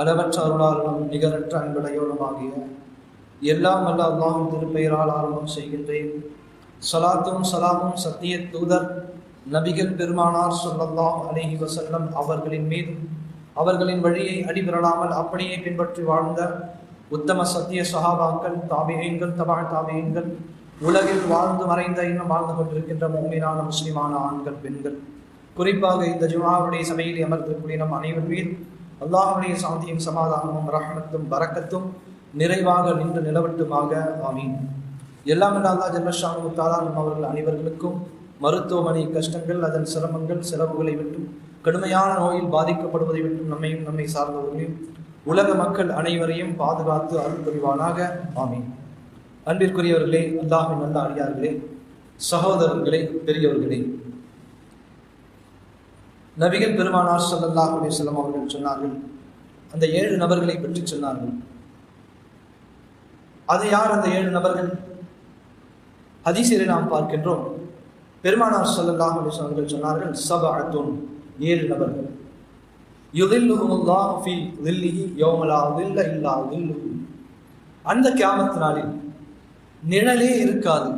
அளவற்ற அருளாளனும் நிகரற்ற அன்புடையோனுமாகிய எல்லாம் வல்ல அல்லாஹும் திருப்பெயரால் ஆரம்பம் செய்கின்றேன். சலாத்தும் சலாமும் சத்திய தூதர் நபிகள் பெருமானார் சொல்லல்லாம் அலேஹி வசல்லம் அவர்களின் மீதும் அவர்களின் வழியை அடிபெறலாமல் அப்படியே பின்பற்றி வாழ்ந்த உத்தம சத்திய சஹாபாக்கள் தாபியங்கள் தபா தாபியங்கள் உலகில் வாழ்ந்து மறைந்த இன்னும் வாழ்ந்து கொண்டிருக்கின்ற மோமினான முஸ்லிமான ஆண்கள் பெண்கள். குறிப்பாக இந்த ஜுமாவுடைய சபையில் அமர்ந்திருக்கூடிய நம் அனைவர் மீது அல்லாஹுடைய சாந்தியும் சமாதானமும் ரஹமத்தும் பறக்கத்தும் நிறைவாக நின்று நிலவட்டுமாக. ஆமீன். எல்லாம் அல்லா ஜல்லஷானு தாலா அவர்கள் அனைவர்களுக்கும் மருத்துவமனை கஷ்டங்கள் அதன் சிரமங்கள் செலவுகளை விட்டும் கடுமையான நோயில் பாதிக்கப்படுவதை விட்டும் நம்மையும் நம்மை சார்ந்தவர்களையும் உலக மக்கள் அனைவரையும் பாதுகாத்து அருள் புரிவானாக. ஆமீன். அன்பிற்குரியவர்களே அல்லாஹின் நல்ல அடியார்களே சகோதரர்களே பெரியவர்களே நபிகள் பெருமானார் சல்லல்லாஹ் அலிசல்லம் அவர்கள் சொன்னார்கள் அந்த ஏழு நபர்களை பற்றி சொன்னார்கள். அது யார் அந்த ஏழு நபர்கள்? ஹதீசரை நாம் பார்க்கின்றோம் பெருமானார் சல்லல்லாஹ் அலிஸ் அவர்கள் சொன்னார்கள் சப அத்துன் ஏழு நபர்கள். அந்த கியாமத்து நிழலே இருக்காது.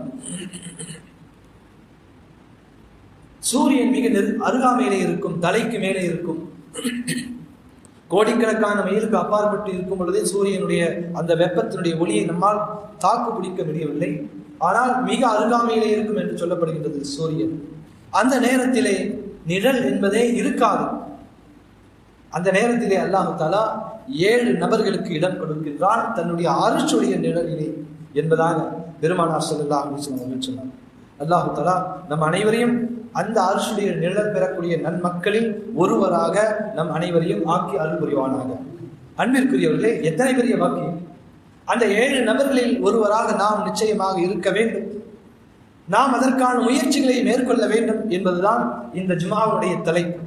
சூரியன் மிக நெரு அருகாமையிலே இருக்கும் தலைக்கு மேலே இருக்கும். கோடிக்கணக்கான மைலுக்கு அப்பாற்பட்டு இருக்கும் பொழுதே சூரியனுடைய அந்த வெப்பத்தினுடைய ஒளியை நம்மால் தாக்கு பிடிக்க முடியவில்லை. ஆனால் மிக அருகாமையிலே இருக்கும் என்று சொல்லப்படுகின்றது சூரியன். அந்த நேரத்திலே நிழல் என்பதே இருக்காது. அந்த நேரத்திலே அல்லாஹு தாலா ஏழு நபர்களுக்கு இடம் கொடுக்கின்றான். தன்னுடைய அருச்சுடைய நிழலிலே என்பதாக பெருமானார் ஸல்லல்லாஹு அலைஹி சொன்னார். அல்லாஹு தலா நம் அனைவரையும் அந்த அரசுடைய நிழல் பெறக்கூடிய நன்மக்களில் ஒருவராக நம் அனைவரையும் ஆக்கி அருள் புரிவானாக. அன்பிற்குரியவர்களே எத்தனை பெரிய வாக்கியம்? அந்த ஏழு நபர்களில் ஒருவராக நாம் நிச்சயமாக இருக்க வேண்டும். நாம் அதற்கான முயற்சிகளை மேற்கொள்ள வேண்டும் என்பதுதான் இந்த ஜுமாவுடைய தலைப்பு.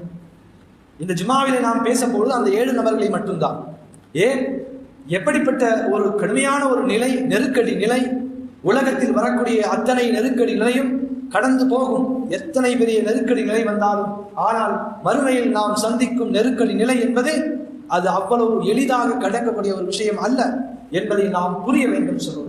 இந்த ஜுமாவிலே நாம் பேசும்பொழுது அந்த ஏழு நபர்களை மட்டும்தான். ஏன்? எப்படிப்பட்ட ஒரு கடுமையான ஒரு நிலை நெருக்கடி நிலை உலகத்தில் வரக்கூடிய அத்தனை நெருக்கடி நிலையும் கடந்து போகும். எத்தனை பெரிய நெருக்கடி நிலை வந்தாலும் ஆனால் மறுமையில் நாம் சந்திக்கும் நெருக்கடி நிலை என்பது அது அவ்வளவு எளிதாக கடக்கக்கூடிய ஒரு விஷயம் அல்ல என்பதை நாம் புரிய வேண்டும் சொல்லுவோம்.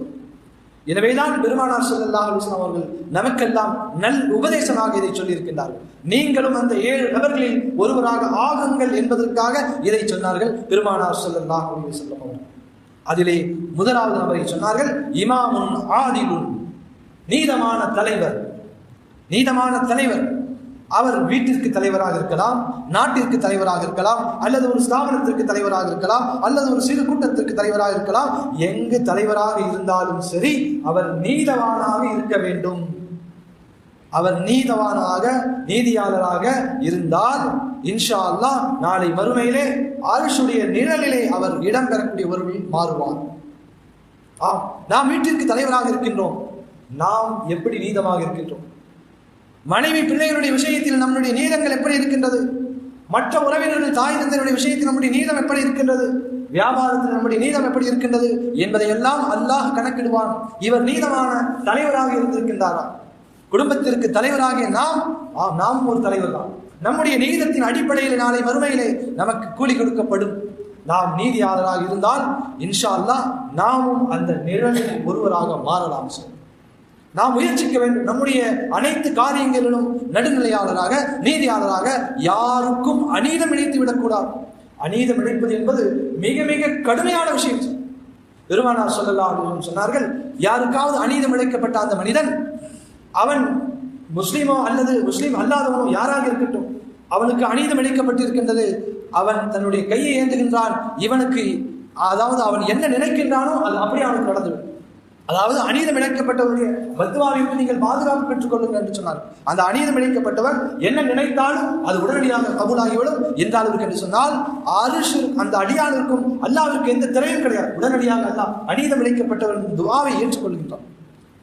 எனவேதான் பெருமானார் ஸல்லல்லாஹு அலைஹி அவர்கள் நமக்கெல்லாம் நல் உபதேசமாக இதை சொல்லியிருக்கின்றார்கள். நீங்களும் அந்த ஏழு நபர்களில் ஒருவராக ஆகுங்கள் என்பதற்காக இதை சொன்னார்கள் பெருமானார் ஸல்லல்லாஹு அலைஹி வஸல்லம் அதிலே முதலாவது நபரை சொன்னார்கள் இமாமுன் ஆதிபுன் நீதமான தலைவர். நீதமான தலைவர். அவர் வீட்டிற்கு தலைவராக இருக்கலாம் நாட்டிற்கு தலைவராக இருக்கலாம் அல்லது ஒரு ஸ்தாபனத்திற்கு தலைவராக இருக்கலாம் அல்லது ஒரு சிறு கூட்டத்திற்கு தலைவராக இருக்கலாம். எங்கு தலைவராக இருந்தாலும் சரி அவர் நீதவானாக இருக்க வேண்டும். அவர் நீதவானாக நீதியாளராக இருந்தால் இன்ஷா அல்லாஹ் நாளை மறுமையிலே அரசுடைய நிழலிலே அவர் இடம் பெறக்கூடிய ஒருவரில் மாறுவார். ஆம் நாம் வீட்டிற்கு தலைவராக இருக்கின்றோம். நாம் எப்படி நீதமாக இருக்கின்றோம்? மனைவி பிள்ளைகளுடைய விஷயத்தில் நம்முடைய நீதங்கள் எப்படி இருக்கின்றது? மற்ற உறவினர்கள் தாய் தந்தையருடைய விஷயத்தில் நம்முடைய நீதம் எப்படி இருக்கின்றது? வியாபாரத்தில் நம்முடைய நீதம் எப்படி இருக்கின்றது? என்பதை எல்லாம் அல்லாஹ் கணக்கிடுவான். இவர் நீதமான தலைவராக இருந்திருக்கின்றாரா? குடும்பத்திற்கு தலைவராகிய நாம் ஆம் ஒரு தலைவர் தான் நம்முடைய நீதத்தின் அடிப்படையில் நாளை மறுமையிலே நமக்கு கூலி கொடுக்கப்படும். நாம் நீதியாளராக இருந்தால் இன்ஷா அல்லாஹ் நாமும் அந்த நிழலில் ஒருவராக மாறலாம் சார். நாம் முயற்சிக்க வேண்டும். நம்முடைய அனைத்து காரியங்களிலும் நடுநிலையாளராக நீதியாளராக யாருக்கும் அநீதம் இணைத்து விடக்கூடாது. அநீதம் இணைப்பது என்பது மிக மிக கடுமையான விஷயம். பெருமானார் சொல்லலாம் சொன்னார்கள் யாருக்காவது அநீதம் இழைக்கப்பட்ட அந்த மனிதன் அவன் முஸ்லீமோ அல்லது முஸ்லீம் அல்லாதவனோ யாராக இருக்கட்டும் அவனுக்கு அநீதம் இழைக்கப்பட்டிருக்கின்றது அவன் தன்னுடைய கையை ஏந்துகின்றான் இவனுக்கு அதாவது அவன் என்ன நினைக்கின்றானோ அது அப்படி அவனுக்கு நடந்துவிடும். அதாவது அநீதம் இணைக்கப்பட்டவருடைய பத்மாவிற்கு நீங்கள் பாதுகாப்பு பெற்றுக் கொள்ளுங்கள் என்று சொன்னார். அந்த அநீதம் இணைக்கப்பட்டவர் என்ன நினைத்தாலும் அது உடனடியாக கபூலாகிவிடும் என்றாலும் அளவுக்கு என்று சொன்னால் அரிசு அந்த அடியானுக்கும் அல்லாவிற்கு எந்த திரையும் கிடையாது. உடனடியாக அல்லாஹ் அநீதம் இழைக்கப்பட்டவரின் துவாவை ஏற்றுக்கொள்கின்றான்.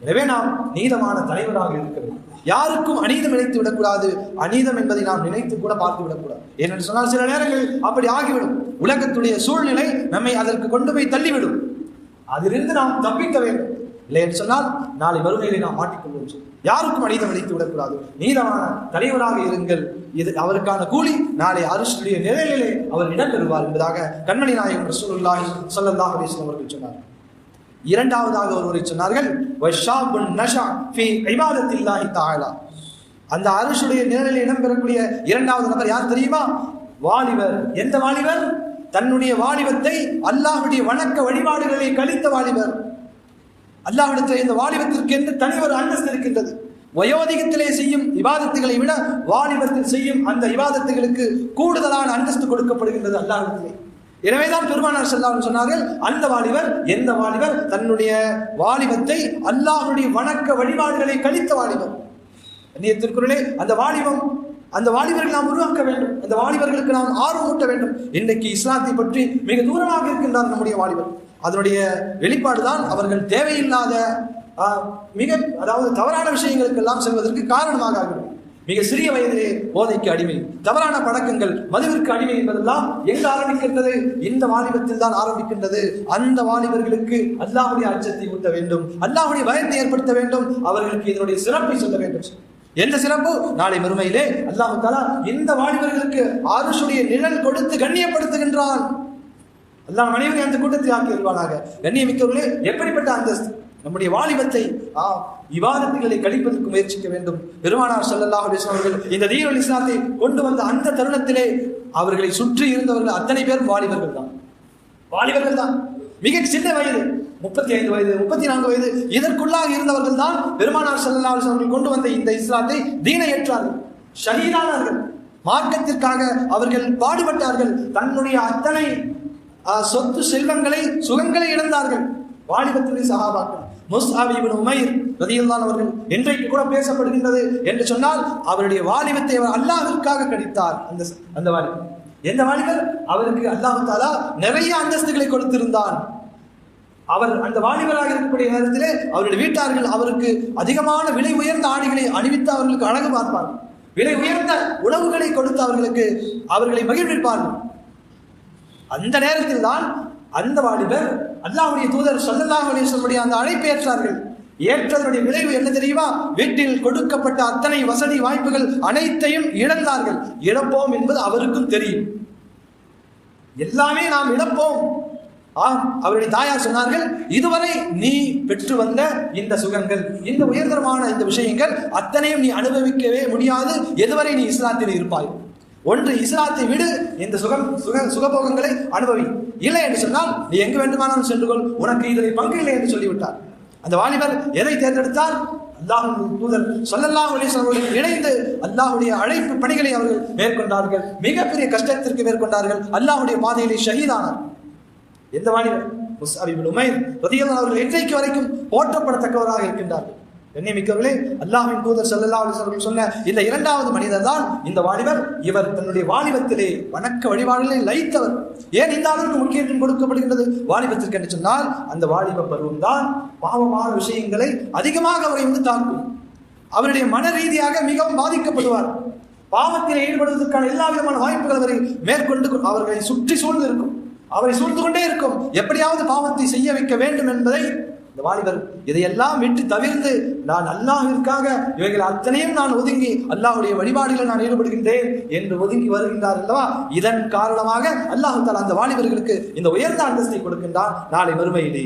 எனவே நாம் நீதமான தலைவராக இருக்க வேண்டும். யாருக்கும் அநீதம் இணைத்து விடக்கூடாது. அநீதம் என்பதை நாம் நினைத்து கூட பார்த்து விடக்கூடாது. ஏனென்று சொன்னால் சில நேரங்களில் அப்படி ஆகிவிடும். உலகத்துடைய சூழ்நிலை நம்மை அதற்கு கொண்டு போய் தள்ளிவிடும். அதிலிருந்து நாம் தப்பிக்க வேண்டும். இல்லை என்று சொன்னால் நாளை வறுமையிலே நாம் மாட்டிக்கொள்வோம் யாருக்கும் மனித அளித்து விடக்கூடாது. நீதமான தலைவராக இருங்கள். இது அவருக்கான கூலி. நாளை அரசுடைய நிலையிலே அவர் இடம் பெறுவார் என்பதாக கண்மணி நாயகம் ரசூலுல்லாஹி சொல்லல்லாஹ் அலைஹி அவர்கள் சொன்னார் இரண்டாவதாக ஒருவரை சொன்னார்கள் நஷா ஃபி அந்த அரசுடைய நிழலில் இடம்பெறக்கூடிய இரண்டாவது நபர் யார் தெரியுமா? வாலிபர். எந்த வாலிபர்? தன்னுடைய வாலிபத்தை அல்லாஹுடைய வணக்க வழிபாடுகளை கழித்த வாலிபர். அல்லாஹிடத்தில் இந்த வாலிபத்திற்கு என்று தனி ஒரு அந்தஸ்து இருக்கின்றது. வயோதிகத்திலே செய்யும் விவாதத்துகளை விட வாலிபத்தில் செய்யும் அந்த விவாதத்துகளுக்கு கூடுதலான அந்தஸ்து கொடுக்கப்படுகின்றது அல்லாஹிடத்திலே எனவேதான் பெருமானார் செல்லாமல் சொன்னார்கள் அந்த வாலிபர் எந்த வாலிபர்? தன்னுடைய வாலிபத்தை அல்லாஹுடைய வணக்க வழிபாடுகளை கழித்த வாலிபர். திருக்குறளே அந்த வாலிபம் அந்த வாலிபர்கள் நாம் உருவாக்க வேண்டும். அந்த வாலிபர்களுக்கு நாம் ஆர்வம் ஊட்ட வேண்டும். இன்றைக்கு இஸ்லாத்தை பற்றி மிக தூரமாக இருக்கின்றார் நம்முடைய வாலிபர். அதனுடைய வெளிப்பாடு தான் அவர்கள் தேவையில்லாத மிக அதாவது தவறான விஷயங்களுக்கு எல்லாம் செல்வதற்கு காரணமாக ஆகிறது. மிக சிறிய வயதிலே போதைக்கு அடிமை தவறான பழக்கங்கள் மதுவிற்கு அடிமை என்பதெல்லாம் எங்க ஆரம்பிக்கின்றது? இந்த வாலிபத்தில் தான் ஆரம்பிக்கின்றது. அந்த வாலிபர்களுக்கு அல்லாஹுடைய அச்சத்தை ஊட்ட வேண்டும். அல்லாஹுடைய பயத்தை ஏற்படுத்த வேண்டும். அவர்களுக்கு இதனுடைய சிறப்பை சொல்ல வேண்டும். எந்த சிறப்பு? நாளை மறுமையிலே அல்லாஹு தாலா இந்த வாலிபர்களுக்கு ஆருஷுடைய நிழல் கொடுத்து கண்ணியப்படுத்துகின்றான். அல்லாஹ் மனைவி அந்த கூட்டத்தில் ஆக்கி இருப்பானாக கண்ணியமிக்கவர்களே எப்படிப்பட்ட அந்தஸ்து? நம்முடைய வாலிபத்தை ஆ விவாதத்துகளை கழிப்பதற்கு முயற்சிக்க வேண்டும். பெருமானார் ஸல்லல்லாஹு அவர்கள் இந்த தீனுல் இஸ்லாத்தை கொண்டு வந்த அந்த தருணத்திலே அவர்களை சுற்றி இருந்தவர்கள் அத்தனை பேரும் வாலிபர்கள் தான். வாலிபர்கள் தான். மிக சின்ன வயது. முப்பத்தி ஐந்து வயது முப்பத்தி நான்கு வயது இதற்குள்ளாக இருந்தவர்கள் தான் பெருமானார் ஸல்லல்லாஹு அவர்கள் கொண்டு வந்த இந்த இஸ்லாத்தை தீனை ஏற்றார்கள் ஷஹீதானார்கள். மார்க்கத்திற்காக அவர்கள் பாடுபட்டார்கள். தன்னுடைய அத்தனை சொத்து செல்வங்களை சுகங்களை இழந்தார்கள். வாலிபத்துடைய சகாபாக்கள் முஸ்ஹாபிபின் உமைர் ரலியல்லாஹு அவர்கள் இன்றைக்கு கூட பேசப்படுகின்றது என்று சொன்னால் அவருடைய வாலிபத்தை அவர் அல்லாஹிற்காக கடித்தார். அந்த அந்த வாலிபர். எந்த வாலிபர்? அவருக்கு அல்லாஹ் தாலா நிறைய அந்தஸ்துகளை கொடுத்திருந்தான். அவர் அந்த வாலிபராக இருக்கக்கூடிய நேரத்திலே அவருடைய வீட்டார்கள் அவருக்கு அதிகமான விலை உயர்ந்த ஆடைகளை அணிவித்து அவர்களுக்கு அழகு பார்ப்பார்கள். விலை உயர்ந்த உணவுகளை கொடுத்து அவர்களுக்கு அவர்களை மகிழ்விப்பார்கள். அந்த நேரத்தில் தான் அந்த வாலிபர் அல்லாவுடைய தூதர் ஸல்லல்லாஹு அலைஹி அந்த அழைப்பை ஏற்றார்கள். ஏற்றதனுடைய விளைவு என்ன தெரியுமா? வீட்டில் கொடுக்கப்பட்ட அத்தனை வசதி வாய்ப்புகள் அனைத்தையும் இழந்தார்கள். இழப்போம் என்பது அவருக்கும் தெரியும். எல்லாமே நாம் இழப்போம். ஆம் அவருடைய தாயார் சொன்னார்கள் இதுவரை நீ பெற்று வந்த இந்த சுகங்கள் இந்த உயர்தரமான இந்த விஷயங்கள் அத்தனையும் நீ அனுபவிக்கவே முடியாது. எதுவரை நீ இஸ்லாத்தில் இருப்பாய்? ஒன்று இஸ்லாத்தை விடு. இந்த சுகம் சுக சுகபோகங்களை அனுபவி. இல்லை என்று சொன்னால் நீ எங்கு வேண்டுமானாலும் சென்று கொள். உனக்கு இதில் பங்கு இல்லை என்று சொல்லிவிட்டார். அந்த வாலிபர் எதை தேர்ந்தெடுத்தார்? அல்லாஹ் தூதர் சொல்லல்லாஹ் அலைஹி இணைந்து அல்லாஹுடைய அழைப்பு பணிகளை அவர்கள் மேற்கொண்டார்கள். மிகப்பெரிய கஷ்டத்திற்கு மேற்கொண்டார்கள். அல்லாஹுடைய பாதையிலே ஷஹீதானார். எந்த வாலிபர் முஸ்அபிபின் உமைர் ரதியல்லா அவர்கள் இன்றைக்கு வரைக்கும் போற்றப்படத்தக்கவராக இருக்கின்றார்கள். கண்ணியமிக்கவர்களே அல்லாஹின் தூதர் ஸல்லல்லாஹு அலைஹி சொன்ன இந்த இரண்டாவது மனிதர் தான் இந்த வாலிபர். இவர் தன்னுடைய வாலிபத்திலே வணக்க வழிபாடுகளை லயித்தவர். ஏன் இந்த அளவுக்கு முக்கியத்துவம் கொடுக்கப்படுகின்றது? வாலிபத்திற்கு என்று சொன்னால் அந்த வாலிப பருவம் தான் பாவமான விஷயங்களை அதிகமாக அவரை வந்து தாக்கும் அவருடைய மன ரீதியாக மிகவும் பாதிக்கப்படுவார். பாவத்தில் ஈடுபடுவதற்கான எல்லா விதமான வாய்ப்புகள் அவரை மேற்கொண்டு அவர்களை சுற்றி சூழ்ந்திருக்கும். அவரை சூழ்ந்து கொண்டே இருக்கும். எப்படியாவது பாவத்தை செய்ய வைக்க வேண்டும் என்பதை இந்த வாலிபர் இதையெல்லாம் விட்டு தவிர்த்து நான் அல்லாஹிற்காக இவைகள் அத்தனையும் நான் ஒதுங்கி அல்லாஹ்வுடைய வழிபாடுகளில் நான் ஈடுபடுகின்றேன் என்று ஒதுங்கி வருகின்றார் அல்லவா? இதன் காரணமாக அல்லாஹு தாலா அந்த வாலிபர்களுக்கு இந்த உயர்ந்த அந்தஸ்தை கொடுக்கின்றான். நாளை மறுமையிலே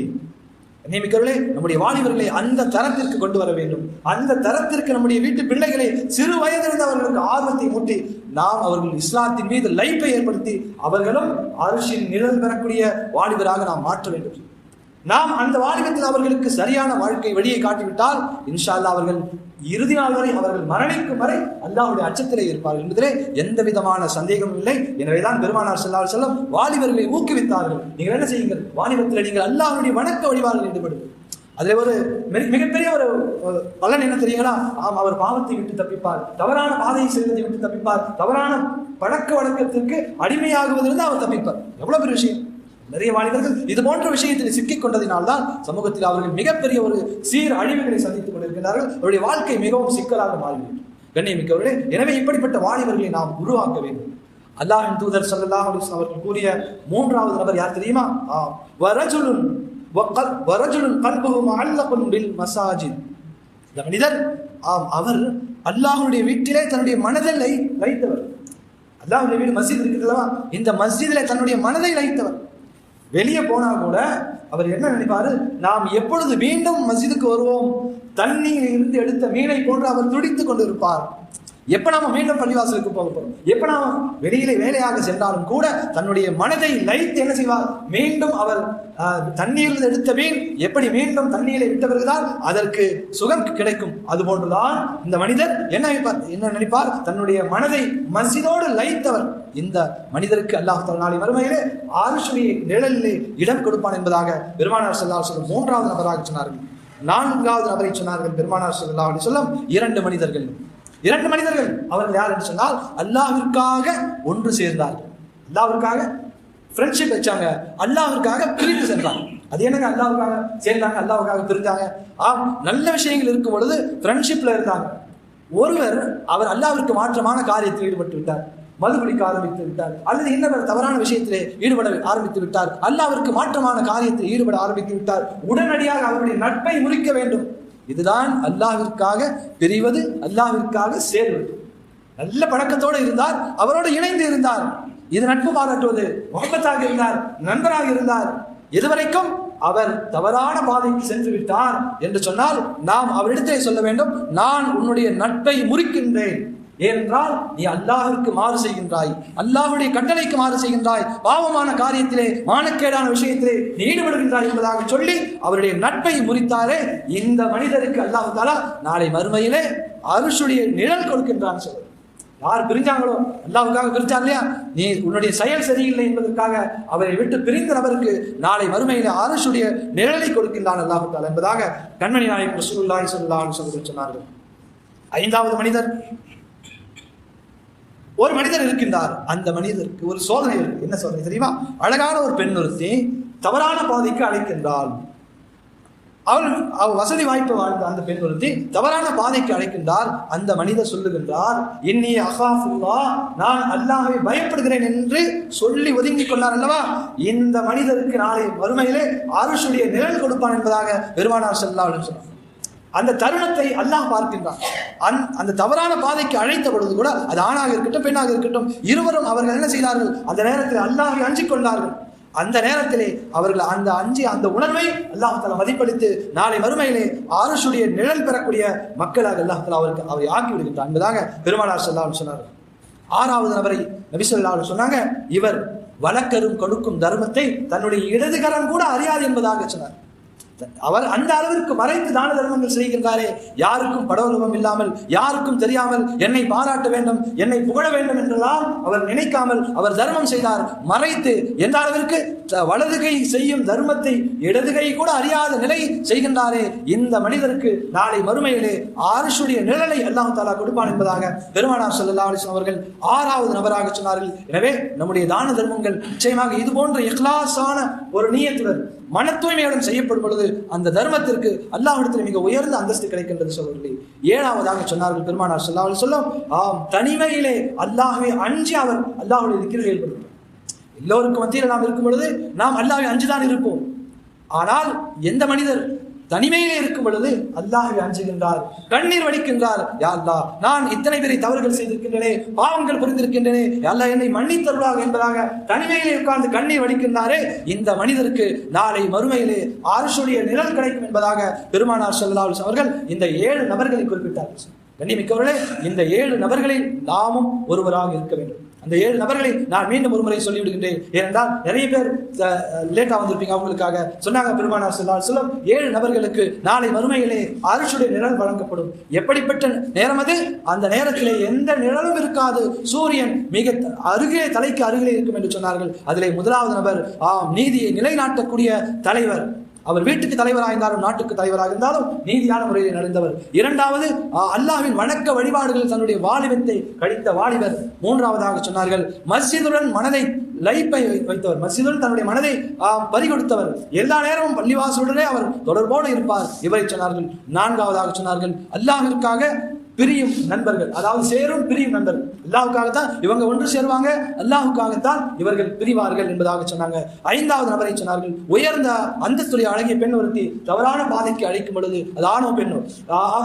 நியமிக்கிறவர்களே நம்முடைய வாலிபர்களை அந்த தரத்திற்கு கொண்டு வர வேண்டும். அந்த தரத்திற்கு நம்முடைய வீட்டு பிள்ளைகளை சிறு வயதிலிருந்து அவர்களுக்கு ஆர்வத்தை மூட்டி நாம் அவர்கள் இஸ்லாத்தின் மீது லைப்பை ஏற்படுத்தி அவர்களும் அரிசின் நிழல் பெறக்கூடிய வாலிபராக நாம் மாற்ற வேண்டும். நாம் அந்த வாலிபத்தில் அவர்களுக்கு சரியான வாழ்க்கை வழியை காட்டிவிட்டால் இன்ஷா அல்லாஹ் அவர்கள் இறுதி நாள் வரை அவர்கள் மரணிக்கும் வரை அல்லாவுடைய அச்சத்திலே இருப்பார்கள் என்பதிலே எந்த விதமான சந்தேகமும் இல்லை. எனவேதான் பெருமானார் செல்லால் அலைஹி வாலிபர்களை ஊக்குவித்தார்கள். நீங்கள் என்ன செய்யுங்கள்? வாலிபத்தில் நீங்கள் அல்லாவுடைய வணக்க வழிபாடுகள் ஈடுபடுங்கள் அதில் ஒரு மிக- மிகப்பெரிய ஒரு ஒரு பலன் என்ன தெரியுங்களா? ஆம் அவர் பாவத்தை விட்டு தப்பிப்பார். தவறான பாதையை செல்வதை விட்டு தப்பிப்பார். தவறான பழக்க வழக்கத்திற்கு அடிமையாகுவதிலிருந்து அவர் தப்பிப்பார். எவ்வளவு பெரிய விஷயம்? நிறைய வாலிபர்கள் இது போன்ற விஷயத்தில் சிக்கிக் கொண்டதினால்தான் சமூகத்தில் அவர்கள் மிகப்பெரிய ஒரு சீர் அழிவுகளை சந்தித்துக் கொண்டிருக்கிறார்கள். அவருடைய வாழ்க்கை மிகவும் சிக்கலாக மாறிவிட்டது. கண்ணியமிக்கவர்களே எனவே இப்படிப்பட்ட வாலிபர்களை நாம் உருவாக்க வேண்டும். அல்லாஹின் தூதர் சல்லாஹ் அவர்கள் கூறிய மூன்றாவது நபர் யார் தெரியுமா? ஆம். வரஜுலுன் வக்கல் வரஜுலுன் கல்புஹு முஅல்லகுன் பில் மசாஜித். இந்த மனிதர் ஆம் அவர் அல்லாஹுடைய வீட்டிலே தன்னுடைய மனதை வைத்தவர். அல்லாஹுடைய வீடு மஸ்ஜித் இருக்கிறதா இந்த மஸ்ஜிதில் தன்னுடைய மனதை வைத்தவர் வெளியே போனா கூட அவர் என்ன நினைப்பாரு? நாம் எப்பொழுது மீண்டும் மசிதுக்கு வருவோம்? தண்ணீரில் இருந்து எடுத்த மீனை போன்று அவர் துடித்துக் கொண்டிருப்பார். எப்ப நாம மீண்டும் பள்ளிவாசலுக்கு போக போறோம்? எப்ப நாம வெளியிலே வேலையாக சென்றாலும் கூட தன்னுடைய மனதை லைத்து என்ன செய்வார்? மீண்டும் அவர் தண்ணீரில் எடுத்த மீன் எப்படி மீண்டும் தண்ணீரை விட்ட பிறகுதான் அதற்கு சுகம் கிடைக்கும்? அது போன்றுதான் இந்த மனிதர் என்ன நினைப்பார்? என்ன நினைப்பார்? தன்னுடைய மனதை மசிதோடு லைத்தவர் இந்த மனிதருக்கு அல்லாஹ் நாளை மறுமையிலே ஆருஷுடைய நிழலிலே இடம் கொடுப்பான் என்பதாக பெருமானார் செல்லால் சொல்லும் மூன்றாவது நபராக சொன்னார்கள். நான்காவது நபரை சொன்னார்கள் பெருமானார் செல்லா அலைஹி சொல்லும் இரண்டு மனிதர்கள். இரண்டு மனிதர்கள். அவர்கள் யார் என்று சொன்னால் அல்லாவிற்காக ஒன்று சேர்ந்தார்கள். அல்லாவிற்காக ஃப்ரெண்ட்ஷிப் வச்சாங்க. அல்லாவிற்காக பிரிந்து சென்றாங்க. அது என்னங்க? அல்லாவுக்காக சேர்ந்தாங்க அல்லாவுக்காக பிரிஞ்சாங்க ஆம் நல்ல விஷயங்கள் இருக்கும் பொழுது ஃப்ரெண்ட்ஷிப்ல இருந்தாங்க. ஒருவர் அவர் அல்லாவிற்கு மாற்றமான காரியத்தில் ஈடுபட்டு விட்டார். மது குடிக்க ஆரம்பித்து விட்டார். அல்லது இன்னவர் தவறான விஷயத்திலே ஈடுபட ஆரம்பித்து விட்டார். அல்லாவிற்கு மாற்றமான காரியத்தில் ஈடுபட ஆரம்பித்து விட்டார். உடனடியாக அவருடைய நட்பை முறிக்க வேண்டும். இதுதான் அல்லாவிற்காக பிரிவது அல்லாவிற்காக சேர்வது. நல்ல பழக்கத்தோடு இருந்தார் அவரோடு இணைந்து இருந்தார். இது நட்பு பாராட்டுவது. முகப்பத்தாக இருந்தார் நண்பராக இருந்தார். இதுவரைக்கும் அவர் தவறான பாதைக்கு சென்று விட்டார் என்று சொன்னால் நாம் அவரிடத்திலே சொல்ல வேண்டும் நான் உன்னுடைய நட்பை முறிக்கின்றேன். ஏனென்றால் நீ அல்லாஹிற்கு மாறு செய்கின்றாய். அல்லாஹ்வுடைய கட்டளைக்கு மாறு செய்கின்றாய். பாவமான காரியத்திலே மானக்கேடான விஷயத்திலே நீ ஈடுபடுகின்றாய் என்பதாக சொல்லி அவருடைய நட்பை முறித்தாரே இந்த மனிதருக்கு அல்லாஹு தாலா நாளை மறுமையிலே அருஷுடைய நிழல் கொடுக்கின்றான் சொல்லு யார் பிரிஞ்சாங்களோ? அல்லாவுக்காக பிரிஞ்சாங்க இல்லையா? நீ உன்னுடைய செயல் சரியில்லை என்பதற்காக அவரை விட்டு பிரிந்த நபருக்கு நாளை மறுமையில அரசுடைய நிழலை கொடுக்கின்றான் அல்லாஹு தாலா என்பதாக கண்மணி நாயக் ரசூலுல்லாஹி ஸல்லல்லாஹு சொல்லி சொன்னார்கள். ஐந்தாவது மனிதர் ஒரு மனிதர் இருக்கின்றார். அந்த மனிதருக்கு ஒரு சோதனை இருக்கு. என்ன சோதனை தெரியுமா? அழகான ஒரு பெண் ஒருத்தி தவறான பாதைக்கு அழைக்கின்றாள். அவள் அவள் வசதி வாய்ப்பு வாழ்ந்த அந்த பெண் ஒருத்தி தவறான பாதைக்கு அழைக்கின்றார். அந்த மனிதர் சொல்லுகின்றார் இன்னி அகாஃபுல்லா நான் அல்லாஹை பயப்படுகிறேன் என்று சொல்லி ஒதுங்கிக் கொண்டார் அல்லவா? இந்த மனிதருக்கு நாளை வறுமையிலே அருஷுடைய நிழல் கொடுப்பான் என்பதாக பெருமானார் செல்லா சொன்னார். அந்த தருணத்தை அல்லாஹ் பார்க்கின்றான். அந் அந்த தவறான பாதைக்கு அழைத்த பொழுது கூட அது ஆணாக இருக்கட்டும் பெண்ணாக இருக்கட்டும் இருவரும் அவர்கள் என்ன செய்தார்கள்? அந்த நேரத்தில் அல்லாஹை அஞ்சிக் கொண்டார்கள். அந்த நேரத்திலே அவர்கள் அந்த அஞ்சி அந்த உணர்வை அல்லாஹ் தலா மதிப்பளித்து நாளை மறுமையிலே ஆருஷுடைய நிழல் பெறக்கூடிய மக்களாக அல்லாஹ் தலா அவருக்கு அவரை ஆக்கி விடுகின்றார் என்பதாக பெருமானார் சொல்லாமல் சொன்னார்கள். ஆறாவது நபரை நபிசல்லா சொன்னாங்க இவர் வழக்கரும் கொடுக்கும் தர்மத்தை தன்னுடைய இடதுகரம் கூட அறியாது என்பதாக சொன்னார். அவர் அந்த அளவிற்கு மறைத்து தான தர்மங்கள் செய்கின்றாரே. யாருக்கும் படவலகம் இல்லாமல் யாருக்கும் தெரியாமல் என்னை பாராட்ட வேண்டும் என்னை புகழ வேண்டும் என்றெல்லாம் அவர் நினைக்காமல் அவர் தர்மம் செய்தார். மறைத்து எந்த அளவிற்கு வலது கை செய்யும் தர்மத்தை இடது கை கூட அறியாத நிலை செய்கின்றாரே. இந்த மனிதருக்கு நாளை மறுமையிலே ஆருஷுடைய நிழலை அல்லாஹ் தாலா கொடுப்பான் என்பதாக பெருமானார் சல்லா அலைஹி அவர்கள் ஆறாவது நபராக சொன்னார்கள். எனவே நம்முடைய தான தர்மங்கள் நிச்சயமாக இது போன்ற இஹ்லாஸான ஒரு நீயத்துடன் மன தூய்மையுடன் செய்யப்படும் பொழுது அந்த தர்மத்திற்கு அல்லாஹ்விடத்தில் மிக உயர்ந்த அந்தஸ்து கிடைக்கின்றது சொல்லவில்லை. ஏழாவதாக சொன்னார்கள் பெருமானார் சொல்லா சொல்லும் ஆம் தனிமையிலே அல்லாஹுவை அஞ்சி அவர் அல்லாஹுடைய திக்கில் ஏற்படுத்தும் எல்லோருக்கும் மத்தியில் நாம் இருக்கும் பொழுது நாம் அல்லாஹ்வை அஞ்சுதான் இருப்போம். ஆனால் எந்த மனிதர் தனிமையிலே இருக்கும் பொழுது அல்லாஹ் அஞ்சுகின்றார் கண்ணீர் வடிக்கின்றார். யாழ்லா நான் இத்தனை பேரை தவறுகள் செய்திருக்கின்றனே பாவங்கள் புரிந்திருக்கின்றனே அல்லா என்னை மன்னித்தருவாக என்பதாக தனிமையிலே உட்கார்ந்து கண்ணீர் வடிக்கின்றாரே இந்த மனிதருக்கு நாளை மறுமையிலே ஆருஷுடைய நிழல் கிடைக்கும் என்பதாக பெருமானார் ஸல்லல்லாஹு அவர்கள் இந்த ஏழு நபர்களை குறிப்பிட்டார்கள். கண்ணிமிக்கவர்களே இந்த ஏழு நபர்களில் நாமும் ஒருவராக இருக்க வேண்டும். அந்த ஏழு நபர்களை நான் மீண்டும் ஒரு முறை சொல்லிவிடுகின்றேன். ஏனென்றால் நிறைய பேர் லேட்டாக வந்திருப்பீங்க அவங்களுக்காக. சொன்னாங்க பெருமானார் சொல்லார் சொல்லும் ஏழு நபர்களுக்கு நாளை மறுமையிலே அரசுடைய நிழல் வழங்கப்படும். எப்படிப்பட்ட நேரம் அது? அந்த நேரத்திலே எந்த நிழலும் இருக்காது. சூரியன் மிக அருகே தலைக்கு அருகிலே இருக்கும் என்று சொன்னார்கள். அதிலே முதலாவது நபர் ஆம் நீதியை நிலைநாட்டக்கூடிய தலைவர். அவர் வீட்டுக்கு தலைவராக இருந்தாலும் நாட்டுக்கு தலைவராக இருந்தாலும் நீதியான முறையில் நடந்தவர். இரண்டாவது அல்லாஹின் வணக்க வழிபாடுகள் தன்னுடைய வாலிபத்தை கழித்த வாலிபர். மூன்றாவதாக சொன்னார்கள் மஸ்ஜிதுடன் மனதை லைப்பை வை- வைத்தவர். மஸ்ஜிதுடன் தன்னுடைய மனதை பறிகொடுத்தவர். எல்லா நேரமும் பள்ளிவாசலுடனே அவர் தொடர்போடு இருப்பார். இவரை சொன்னார்கள். நான்காவதாக சொன்னார்கள் அல்லாஹிற்காக பிரியும் நண்பர்கள். அதாவது சேரும் பிரியும் நண்பர்கள். அல்லாஹுக்காகத்தான் இவங்க ஒன்று சேருவாங்க. அல்லாஹுக்காகத்தான் இவர்கள் பிரிவார்கள் என்பதாக சொன்னாங்க. ஐந்தாவது நபரை சொன்னார்கள். உயர்ந்த அந்தஸ்துடைய அழகிய பெண் ஒருத்தி தவறான பாதைக்கு அழைக்கும் பொழுது அது ஆணோ பெண்ணோ?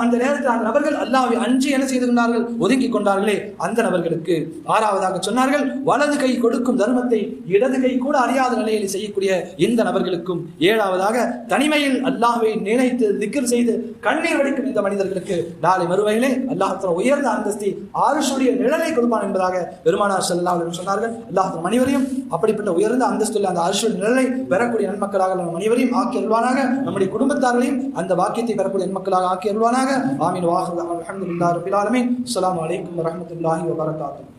அந்த நேரத்தில் அந்த நபர்கள் அல்லாவை அஞ்சு என்ன செய்து கொண்டார்கள்? ஒதுங்கி கொண்டார்களே. அந்த நபர்களுக்கு ஆறாவதாக சொன்னார்கள். வலது கை கொடுக்கும் தர்மத்தை இடது கை கூட அறியாத நிலையில் செய்யக்கூடிய இந்த நபர்களுக்கும் ஏழாவதாக தனிமையில் அல்லாஹை நினைத்து திக்கர் செய்து கண்ணீர் வடிக்கும் இந்த மனிதர்களுக்கு நாளை மறுவையிலே அல்லாஹ் உயர்ந்த அந்தஸ்தி ஆருஷுடைய நிழலை கொடுப்பான் என்பதாக பெருமானார் செல்லா சொன்னார்கள். அல்லாஹ் தஆலா அப்படிப்பட்ட உயர்ந்த அந்தஸ்துள்ள அந்த அரிசுடைய நிழலை பெறக்கூடிய நன்மக்களாக நம்ம அனைவரையும் ஆக்கி அல்வானாக நம்முடைய குடும்பத்தார்களையும் அந்த வாக்கியத்தை பெறக்கூடிய நன்மக்களாக ஆக்கி அல்வானாக ஆமீன். வாஹர் அல்ஹம்துலில்லாஹி ரபில் ஆலமீன். அஸ்ஸலாமு அலைக்கும் வரஹ்மத்துல்லாஹி வபரகாத்துஹு.